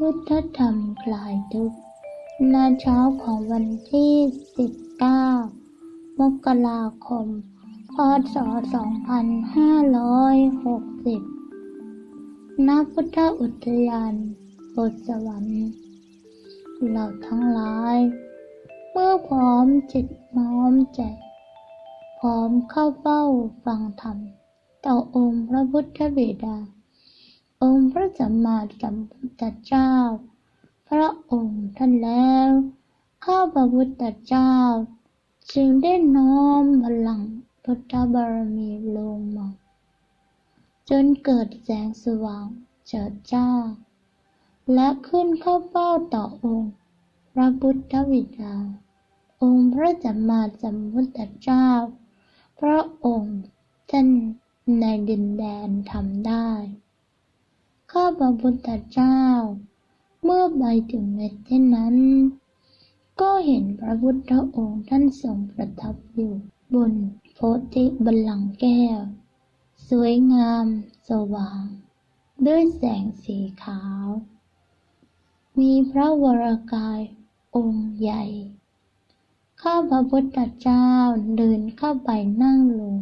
พุทธธร รมคลายทุกข์นาเช้าของวันที่ 19 มกราคม พศ 2560 ณ พุทธอุทยานบทสวรรค์เราทั้งหลาย เมื่อพร้อมจิตน้อมใจ พร้อมเข้าเฝ้าฟังธรรม ต่อองค์พระพุทธบิดา องค์พระสัมมาสัมพุทธเจ้า พระองค์ท่านแล้ว ข้าพระพุทธเจ้า จึงได้น้อมพลังพุทธบารมีลงมาจนเกิดแสงสว่างเจิดจ้า และขึ้นเข้าเฝ้าต่อองค์ พระพุทธบิดา องค์พระสัมมาสัมพุทธเจ้า พระองค์ท่านในดินแดนทำได้ ข้าพระพุทธเจ้า เมื่อไปถึงในที่นั้น ก็เห็นพระพุทธองค์ท่านทรงประทับอยู่ บนโพธิบัลลังก์แก้ว สวยงามสว่าง ด้วยแสงสีขาว มีพระวรากายองค์ใหญ่ ข้าพระพุทธเจ้าเดินเข้าไปนั่งลง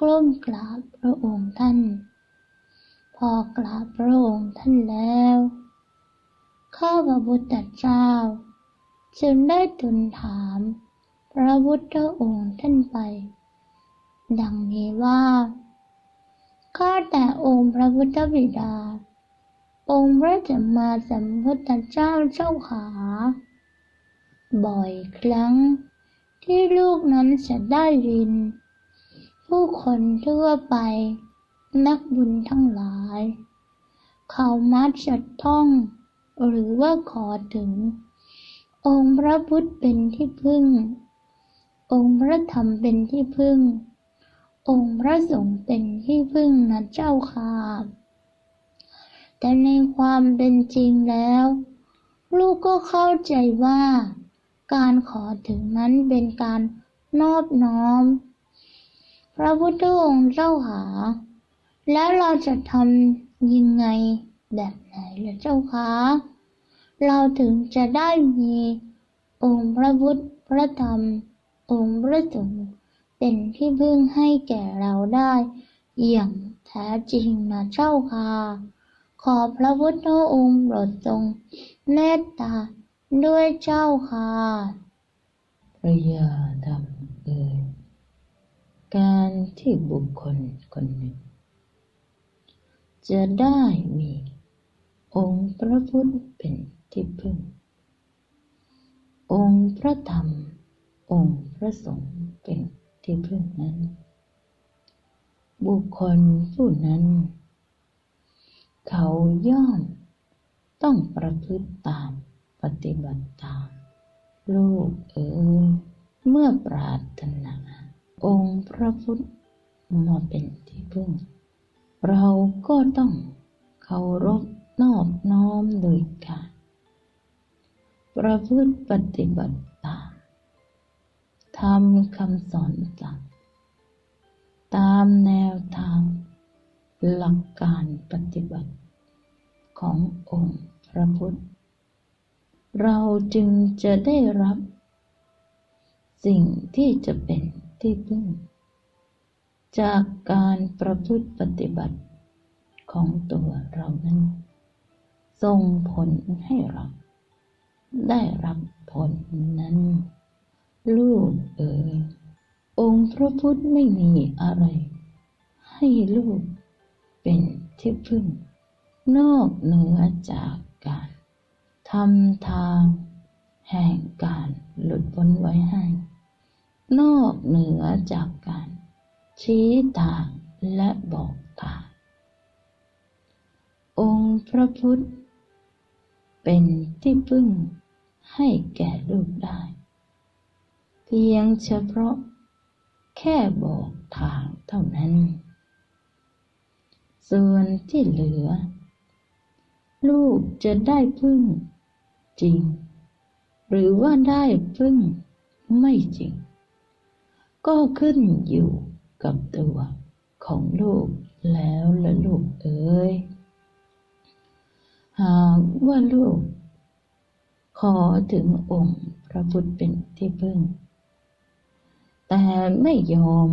กล้มกราบพระองค์ท่าน พอกราบพระองค์ท่านแล้ว ข้าพระพุทธเจ้า จึงได้ทูลถาม พระพุทธองค์ท่านไป ดังนี้ว่า ข้าแต่องค์พระพุทธบิดา องค์พระสัมมาสัมพุทธเจ้าเจ้าขา บ่อยครั้งที่ลูกนั้นจะได้ยิน ผู้คนทั่วไป นักบุญทั้งหลาย เขามักจะท่อง หรือว่าขอถึง องค์พระพุทธเป็นที่พึ่ง องค์พระธรรมเป็นที่พึ่ง องค์พระสงฆ์เป็นที่พึ่งนะเจ้าค่ะแต่ในความเป็นจริงแล้ว ลูกก็เข้าใจว่า การขอถึงนั้นเป็นการนอบน้อม พระพุทธองค์เจ้าหา แล้วเราจะทำยังไง แบบไหนล่ะเจ้าคะเราถึงจะได้มีองค์พระพุทธพระธรรม องค์พระสงฆ์เป็นที่พึ่งให้แก่เราได้ อย่างแท้จริงนะเจ้าค่ะขอพระพุทธองค์โปรดทรงเมตตาด้วยเจ้าค่ะพระยาธรรมเอยการที่บุคคลคนหนึ่ง จะได้มี องค์พระพุทธเป็นที่พึ่ง องค์พระธรรม องค์พระสงฆ์เป็นที่พึ่งนั้น บุคคลผู้นั้น เขาย่อมต้องประพฤติตามปฏิบัติตาม ลูกเอ๋ยเมื่อปรารถนา องค์พระพุทธมาเป็นที่พึ่ง เราก็ต้องเคารพ นอบน้อมโดยการประพฤติปฏิบัติตามทำคำสอนสั่งตามแนวทาง หลักการปฏิบัติ ขององค์พระพุทธ เราจึงจะได้รับ สิ่งที่จะเป็นที่พึ่ง จากการประพฤติปฏิบัติของตัวเรานั้น ส่งผลให้เราได้รับผลนั้น ลูกเอ๋ยองค์พระพุทธไม่มีอะไร ให้ลูกเป็นที่พึ่ง นอกเหนือจากการทำทางแห่งการหลุดพ้นไว้ให้ นอกเหนือจากการชี้ทางและบอกทางองค์พระพุทธ เป็นที่พึ่งให้แก่ลูกได้ เพียงเฉพาะ แค่บอกทางเท่านั้น ส่วนที่เหลือ ลูกจะได้พึ่งจริง หรือว่าได้พึ่งไม่จริง ก็ขึ้นอยู่กับตัวของลูกแล้วละลูกเอ๋ย หากว่าลูก ขอถึงองค์พระพุทธเป็นที่พึ่ง แต่ไม่ยอม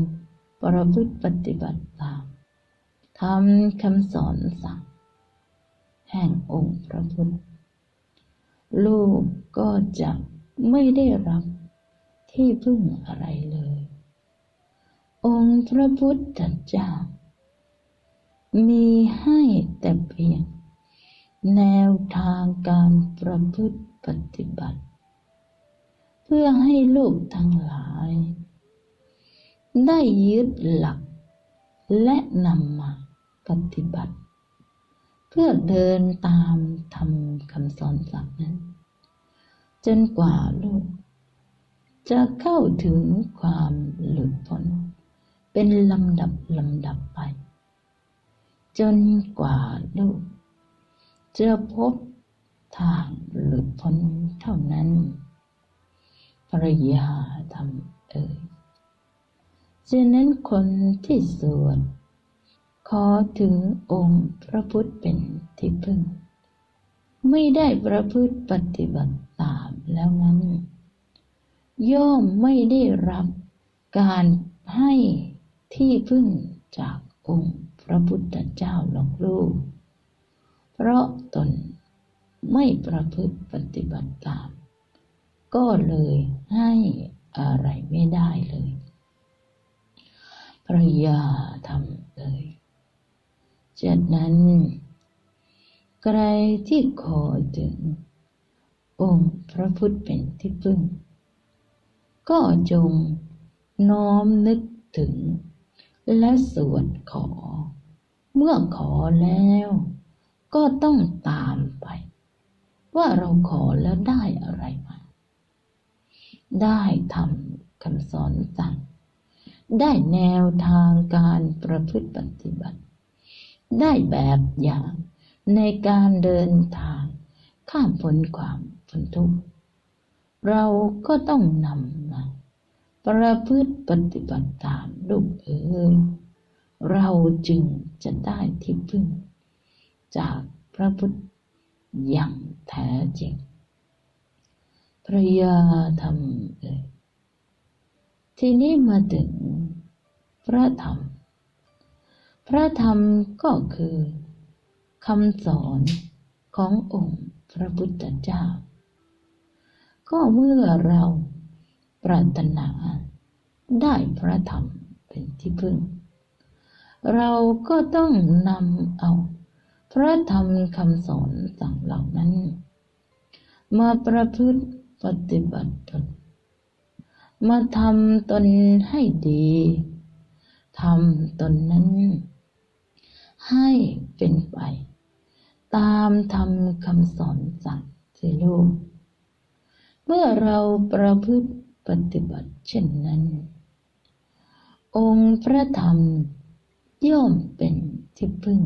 ประพฤติปฏิบัติตามทำคำสอนสั่ง แห่งองค์พระพุทธ ลูกก็จะไม่ได้รับที่พึ่งอะไรเลย องค์พระพุทธเจ้ามีให้แต่เพียง แนวทางการประพฤติปฏิบัติ เพื่อให้ลูกทั้งหลาย ได้ยึดหลัก และนำมาปฏิบัติ เพื่อเดินตามทำคำสอนสั่งนั้น จนกว่าลูก จะเข้าถึงความหลุดพ้นเป็นลำดับลำดับไป จนกว่าลูก จะพบทางหลุดพ้นเท่านั้น ภรยาทำเอ่ยฉะนั้นคนที่สวดขอถึงองค์พระพุทธเป็นที่พึ่ง ไม่ได้ประพฤติปฏิบัติตามแล้วนั้น ย่อมไม่ได้รับการให้ที่พึ่งจากองค์พระพุทธเจ้าหรอกลูก เพราะตนไม่ประพฤติปฏิบัติตาม ก็เลยให้อะไรไม่ได้เลยภรรยาทำเลยจากนั้นใครที่ขอถึง องค์พระพุทธเป็นที่พึ่ง ก็จงน้อมนึกถึง และสวดขอ เมื่อขอแล้ว ก็ต้องตามไป ว่าเราขอแล้วได้อะไรมา ได้ทำคำสอนสั่ง ได้แนวทางการประพฤติปฏิบัติ ได้แบบอย่างในการเดินทางข้ามพ้นความพ้นทุกข์เราก็ต้องนำมา ประพฤติปฏิบัติตามลูกเอ๋ยเราจึงจะได้ที่พึ่ง จากพระพุทธอย่างแท้จริง พระยาธรรมเอ่ยทีนี้มาถึงพระธรรม พระธรรมก็คือคำสอนขององค์พระพุทธเจ้า ก็เมื่อเราปรารถนาได้พระธรรมเป็นที่พึ่ง เราก็ต้องนำเอา พระธรรมคำสอนสั่งเหล่านั้น มาประพฤติปฏิบัติตนมาทำตนให้ดีทำตนนั้น ให้เป็นไป ตามทำคำสอนสั่งสิลูกเมื่อเราประพฤติปฏิบัติเช่นนั้น องค์พระธรรมย่อมเป็นที่พึ่ง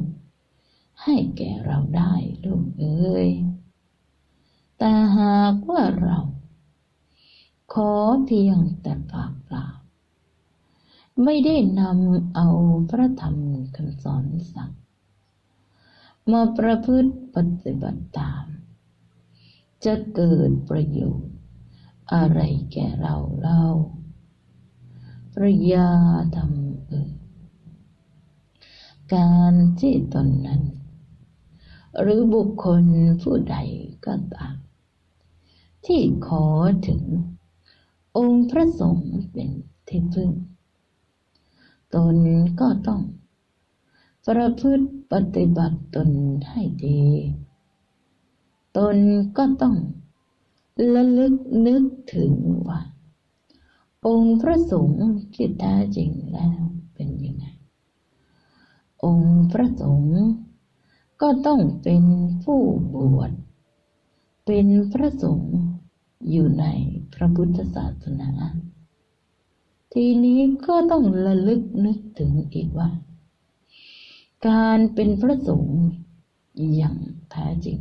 ให้แก่เราได้ลูกเอ๋ยแต่หากว่าเรา ขอเพียงแต่ปากเปล่า ไม่ได้นำเอาพระธรรมคำสอนสั่ง มาประพฤติปฏิบัติตาม จะเกิดประโยชน์อะไรแก่เราเล่าปริยาธรรมเอ่ยการที่ตนนั้น หรือบุคคลผู้ใดก็ตาม ที่ขอถึง องค์พระสงฆ์เป็นที่พึ่ง ตนก็ต้อง ประพฤติปฏิบัติตนให้ดี ตนก็ต้องระลึกนึกถึงว่า องค์พระสงฆ์ที่แท้จริงแล้วเป็นยังไง องค์พระสงฆ์ ก็ต้องเป็นผู้บวช เป็นพระสงฆ์อยู่ในพระพุทธศาสนา ทีนี้ก็ต้องระลึกนึกถึงอีกว่า การเป็นพระสงฆ์อย่างแท้จริง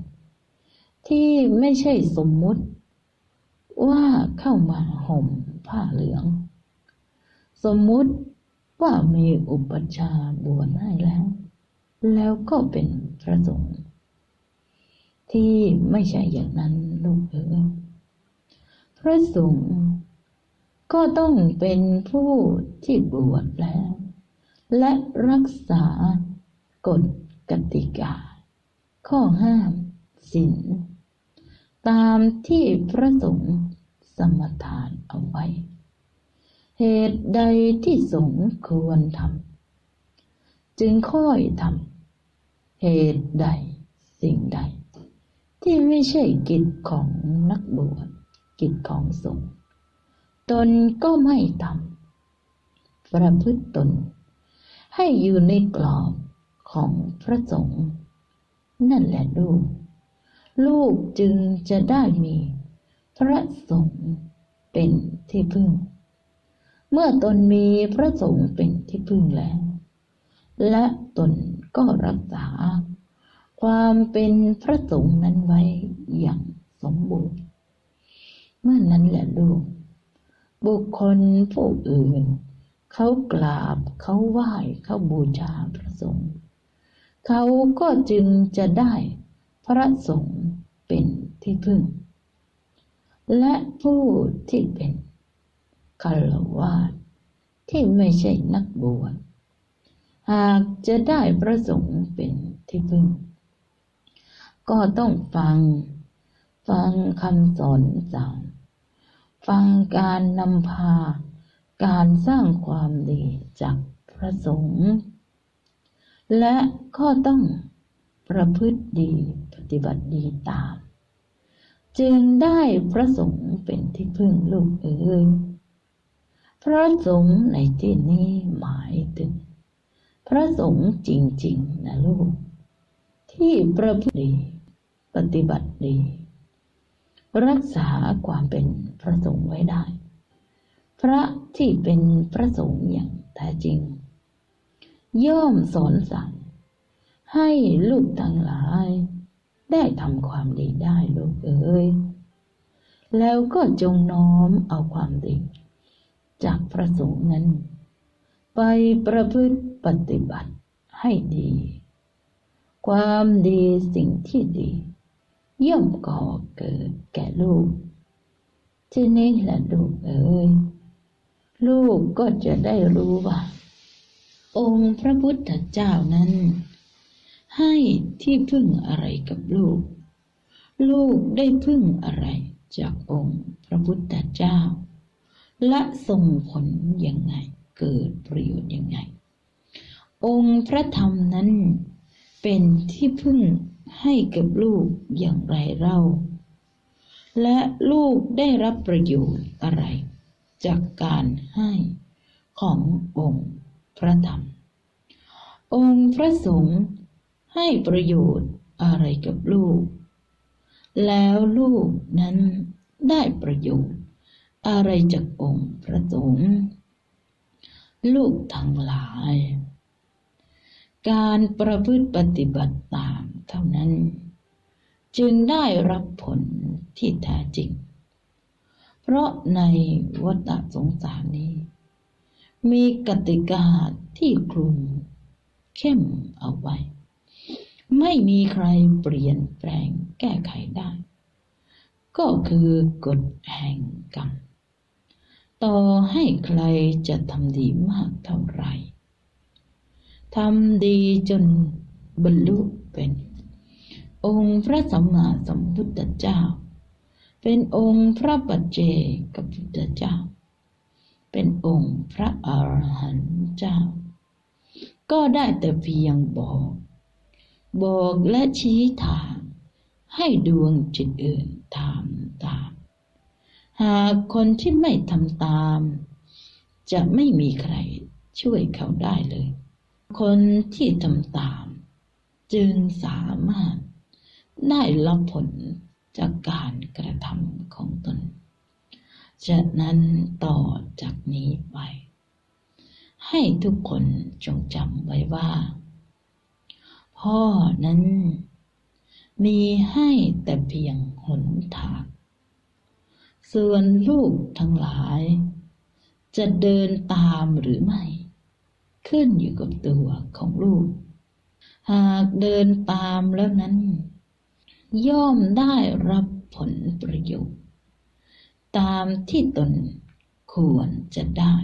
ที่ไม่ใช่สมมุติว่าเข้ามาห่มผ้าเหลือง สมมุติว่ามีอุปชาบวชให้แล้ว แล้วก็เป็นพระสงฆ์ที่ไม่ใช่อย่างนั้นลูกเอ๋ยพระสงฆ์ก็ต้องเป็นผู้ที่บวชแล้ว และรักษากฎกติกา ข้อห้ามศีลตามที่พระสงฆ์สมทานเอาไว้ เหตุใดที่สงฆ์ควรทำ จึงค่อยทำเหตุใดสิ่งใด ที่ไม่ใช่กิจของนักบวชกิจของสงฆ์ตนก็ไม่ทำประพฤติตน ให้อยู่ในกรอบของพระสงฆ์นั่นแหละลูก ลูกจึงจะได้มี พระสงฆ์เป็นที่พึ่ง เมื่อตนมีพระสงฆ์เป็นที่พึ่งแล้ว และตนก็รักษา ความเป็นพระสงฆ์นั้นไว้อย่างสมบูรณ์ เมื่อนั้นแหละลูก บุคคลผู้อื่น เขากราบเขาไหว้เขาบูชาพระสงฆ์เขาก็จึงจะได้พระสงฆ์เป็นที่พึ่ง และผู้ที่เป็นคารวาสที่ไม่ใช่นักบวช หากจะได้พระสงฆ์เป็นที่พึ่ง ก็ต้องฟัง ฟังคำสอนสั่ง ฟังการนำพา การสร้างความดีจากพระสงฆ์และก็ต้องประพฤติดีปฏิบัติดีตาม จึงได้พระสงฆ์เป็นที่พึ่งลูกเอ๋ยพระสงฆ์ในที่นี้หมายถึง พระสงฆ์จริง ๆ นะลูก ที่ประพฤติปฏิบัติดี รักษาความเป็นพระสงฆ์ไว้ได้ พระที่เป็นพระสงฆ์อย่างแท้จริง ย่อมสอนสั่ง ให้ลูกทั้งหลาย ได้ทำความดีได้ลูกเอ๋ยแล้วก็จงน้อมเอาความดี จากพระสงฆ์นั้น ไปประพฤติ ปฏิบัติให้ดี ความดีสิ่งที่ดีย่อมก่อเกิดแก่ลูก ที่นี้แหละลูกเอ๋ยลูกก็จะได้รู้ว่า องค์พระพุทธเจ้านั้น ให้ที่พึ่งอะไรกับลูก ลูกได้พึ่งอะไรจากองค์พระพุทธเจ้า และส่งผลยังไงเกิดประโยชน์ยังไง องค์พระธรรมนั้น เป็นที่พึ่งให้กับลูกอย่างไรเล่า และลูกได้รับประโยชน์อะไร จากการให้ขององค์พระธรรม องค์พระสงฆ์ให้ประโยชน์อะไรกับลูก แล้วลูกนั้นได้ประโยชน์อะไรจากองค์พระสงฆ์ลูกทั้งหลาย การประพฤติปฏิบัติตามเท่านั้น จึงได้รับผลที่แท้จริง เพราะในวัฏสงสารนี้ มีกติกาที่คลุมเข้มเอาไว้ ไม่มีใครเปลี่ยนแปลงแก้ไขได้ ก็คือกฎแห่งกรรม ต่อให้ใครจะทำดีมากเท่าไหร่ ทำดีจนบรรลุเป็น องค์พระสัมมาสัมพุทธเจ้า เป็นองค์พระปัจเจกพุทธเจ้า เป็นองค์พระอรหันต์เจ้า ก็ได้แต่เพียงบอก บอกและชี้ทาง ให้ดวงจิตอื่นทำตาม หากคนที่ไม่ทำตาม จะไม่มีใครช่วยเขาได้เลย คนที่ทำตาม จึงสามารถได้รับผลจากการกระทำของตนจากนั้นต่อจากนี้ไป ให้ทุกคนจงจำไว้ว่า พ่อนั้นมีให้แต่เพียงหนทาง ส่วนลูกทั้งหลาย จะเดินตามหรือไม่ ขึ้นอยู่กับตัวของลูก หากเดินตามแล้วนั้น ย่อมได้รับผลประโยชน์ ตามที่ตนควรจะได้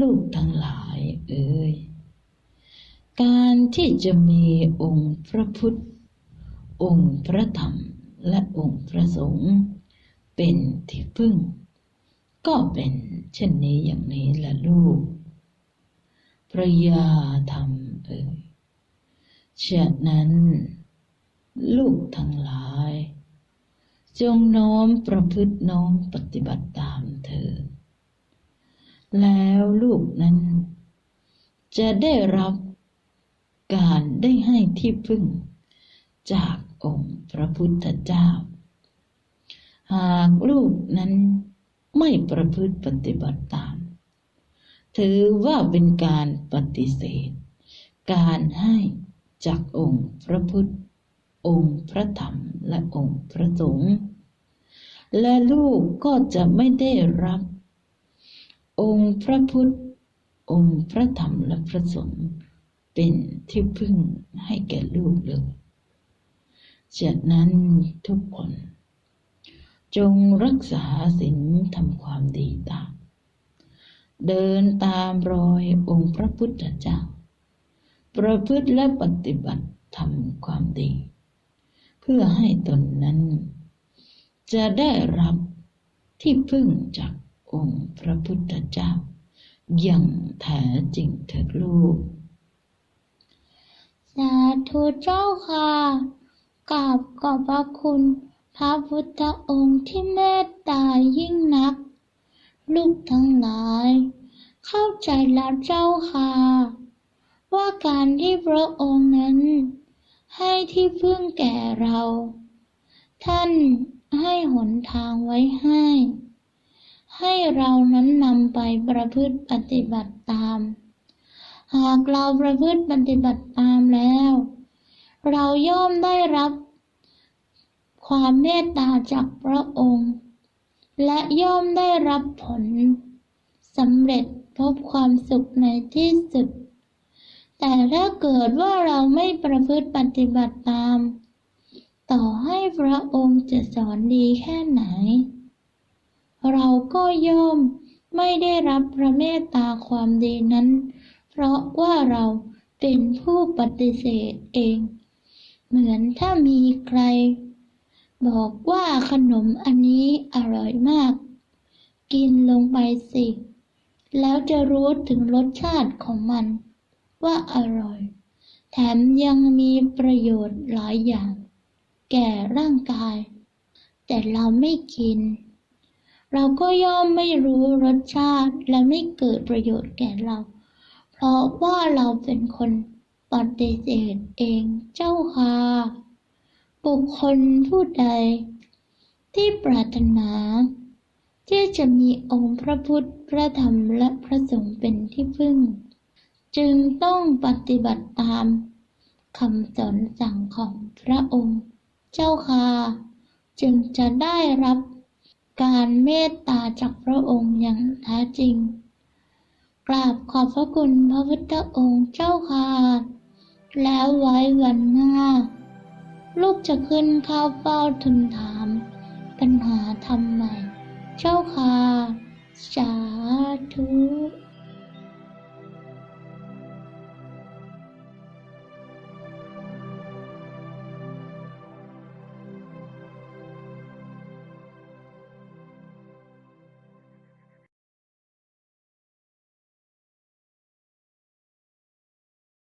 ลูกทั้งหลายเอ่ยการที่จะมีองค์พระพุทธ องค์พระธรรมและองค์พระสงฆ์เป็นที่พึ่ง ก็เป็นเช่นนี้อย่างนี้ละลูก พระยาธรรมเอ่ยฉะนั้น ลูกทั้งหลาย จงน้อมประพฤติน้อมปฏิบัติตามเธอ แล้วลูกนั้น จะได้รับการได้ให้ที่พึ่ง จากองค์พระพุทธเจ้า หากลูกนั้นไม่ประพฤติปฏิบัติตาม ถือว่าเป็นการปฏิเสธ การให้จากองค์พระพุทธ องค์พระธรรมและองค์พระสงฆ์และลูกก็จะไม่ได้รับ องค์พระพุทธ องค์พระธรรมและพระสงฆ์เป็นที่พึ่งให้แก่ลูกเลยจากนั้นทุกคน จงรักษาศีลทำความดีตาม เดินตามรอยองค์พระพุทธเจ้า ประพฤติและปฏิบัติทำความดี เพื่อให้ตนนั้น จะได้รับที่พึ่งจากองค์พระพุทธเจ้า อย่างแท้จริงเถิดลูก สาธุเจ้าค่ะกราบขอบพระคุณ พระพุทธองค์ที่เมตตายิ่งนัก ลูกทั้งหลาย เข้าใจแล้วเจ้าค่ะ ว่าการที่พระองค์นั้น ให้ที่พึ่งแก่เรา ท่านให้หนทางไว้ให้ ให้เรานั้นนำไปประพฤติปฏิบัติตาม หากเราประพฤติปฏิบัติตามแล้ว เราย่อมได้รับความเมตตาจากพระองค์ และย่อมได้รับผลสำเร็จพบความสุขในที่สุด แต่ถ้าเกิดว่าเราไม่ประพฤติปฏิบัติตาม ต่อให้พระองค์จะสอนดีแค่ไหน เราก็ย่อมไม่ได้รับพระเมตตาความดีนั้น เพราะว่าเราเป็นผู้ปฏิเสธเอง เหมือนถ้ามีใคร บอกว่าขนมอันนี้อร่อยมาก กินลงไปสิ แล้วจะรู้ถึงรสชาติของมัน ว่าอร่อย แถมยังมีประโยชน์หลายอย่าง แก่ร่างกาย แต่เราไม่กิน เราก็ย่อมไม่รู้รสชาติและไม่เกิดประโยชน์แก่เรา เพราะว่าเราเป็นคนปฏิเสธเองเจ้าค่ะ บุคคลผู้ใด ที่ปรารถนา ที่จะมีองค์พระพุทธ พระธรรมและพระสงฆ์เป็นที่พึ่ง จึงต้องปฏิบัติตามคำสอนสั่งของพระองค์ เจ้าค่ะจึงจะได้รับการเมตตาจากพระองค์อย่างแท้จริง กราบขอบพระคุณพระพุทธองค์เจ้าค่ะ แล้วไว้วันหน้า ลูกจะขึ้นข้าวเฝ้าทูลถาม ปัญหาทำใหม่ เจ้าค่ะ สาธุ